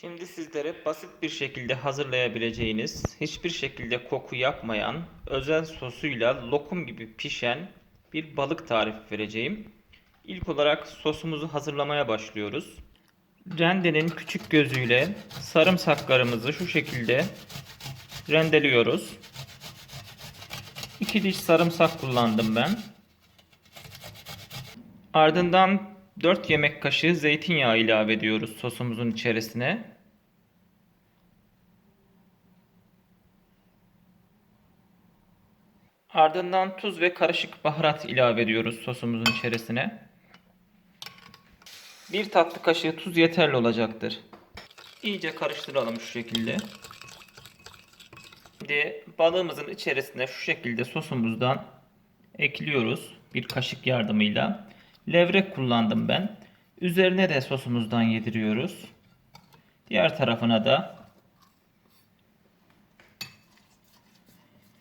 Şimdi sizlere basit bir şekilde hazırlayabileceğiniz, hiçbir şekilde koku yapmayan, özel sosuyla lokum gibi pişen bir balık tarifi vereceğim. İlk olarak sosumuzu hazırlamaya başlıyoruz. Rendenin küçük gözüyle sarımsaklarımızı şu şekilde rendeliyoruz. 2 diş sarımsak kullandım ben. Ardından 4 yemek kaşığı zeytinyağı ilave ediyoruz sosumuzun içerisine. Ardından tuz ve karışık baharat ilave ediyoruz sosumuzun içerisine. 1 tatlı kaşığı tuz yeterli olacaktır. İyice karıştıralım şu şekilde. Şimdi balığımızın içerisine şu şekilde sosumuzdan ekliyoruz bir kaşık yardımıyla. Levrek kullandım ben. Üzerine de sosumuzdan yediriyoruz. Diğer tarafına da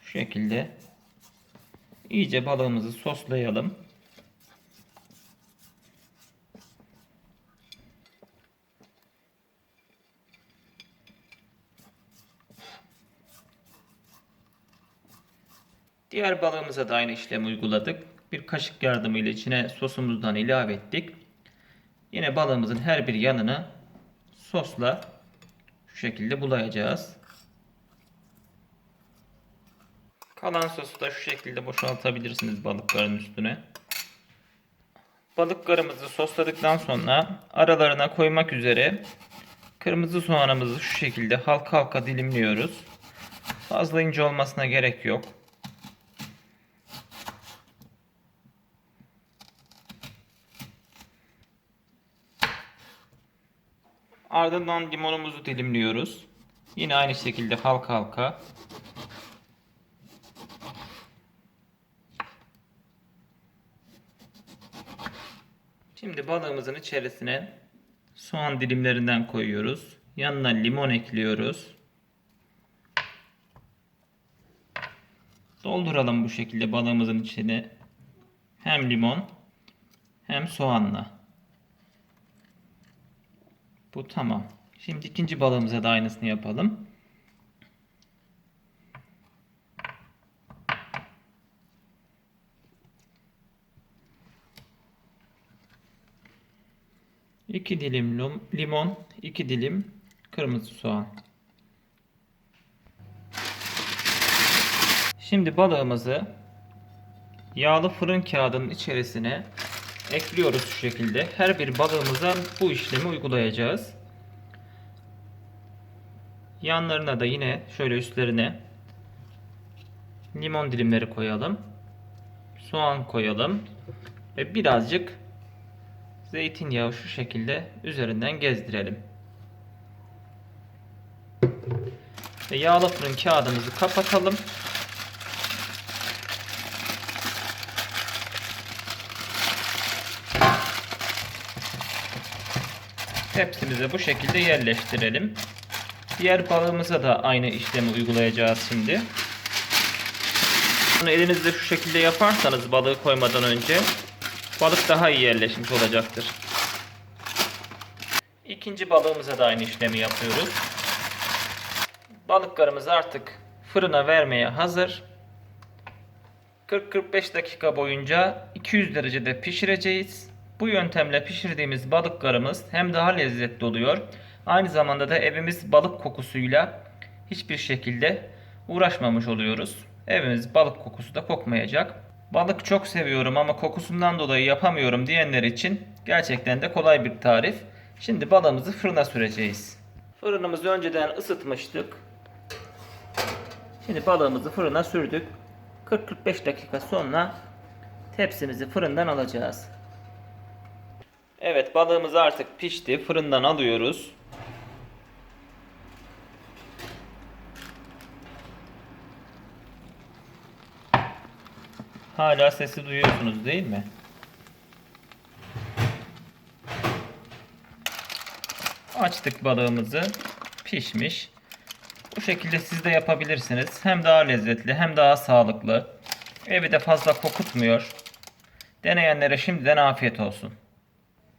şu şekilde iyice balığımızı soslayalım. Diğer balığımıza da aynı işlemi uyguladık. Bir kaşık yardımıyla içine sosumuzdan ilave ettik. Yine balığımızın her bir yanını sosla şu şekilde bulayacağız. Kalan sosu da şu şekilde boşaltabilirsiniz balıkların üstüne. Balıklarımızı sosladıktan sonra aralarına koymak üzere kırmızı soğanımızı şu şekilde halka halka dilimliyoruz. Fazla ince olmasına gerek yok. Ardından limonumuzu dilimliyoruz. Yine aynı şekilde halka halka. Şimdi balığımızın içerisine soğan dilimlerinden koyuyoruz. Yanına limon ekliyoruz. Dolduralım bu şekilde balığımızın içine hem limon hem soğanla. Bu tamam. Şimdi ikinci balığımıza da aynısını yapalım. İki dilim lim- limon, iki dilim kırmızı soğan. Şimdi balığımızı yağlı fırın kağıdının içerisine ekliyoruz şu şekilde. Her bir balığımıza bu işlemi uygulayacağız. Yanlarına da yine şöyle üstlerine limon dilimleri koyalım. Soğan koyalım. Ve birazcık zeytinyağı şu şekilde üzerinden gezdirelim. Ve yağlı fırın kağıdımızı kapatalım. Tepsimize bu şekilde yerleştirelim. Diğer balığımıza da aynı işlemi uygulayacağız şimdi. Bunu elinizde şu şekilde yaparsanız balığı koymadan önce balık daha iyi yerleşmiş olacaktır. İkinci balığımıza da aynı işlemi yapıyoruz. Balıklarımız artık fırına vermeye hazır. 40-45 dakika boyunca 200 derecede pişireceğiz. Bu yöntemle pişirdiğimiz balıklarımız hem daha lezzetli oluyor. Aynı zamanda da evimiz balık kokusuyla hiçbir şekilde uğraşmamış oluyoruz. Evimiz balık kokusu da kokmayacak. Balık çok seviyorum ama kokusundan dolayı yapamıyorum diyenler için gerçekten de kolay bir tarif. Şimdi balığımızı fırına süreceğiz. Fırınımızı önceden ısıtmıştık. Şimdi balığımızı fırına sürdük. 40-45 dakika sonra tepsimizi fırından alacağız. Evet balığımız artık pişti. Fırından alıyoruz. Hala sesi duyuyorsunuz değil mi? Açtık balığımızı. Pişmiş. Bu şekilde siz de yapabilirsiniz. Hem daha lezzetli hem daha sağlıklı. Evi de fazla kokutmuyor. Deneyenlere şimdiden afiyet olsun.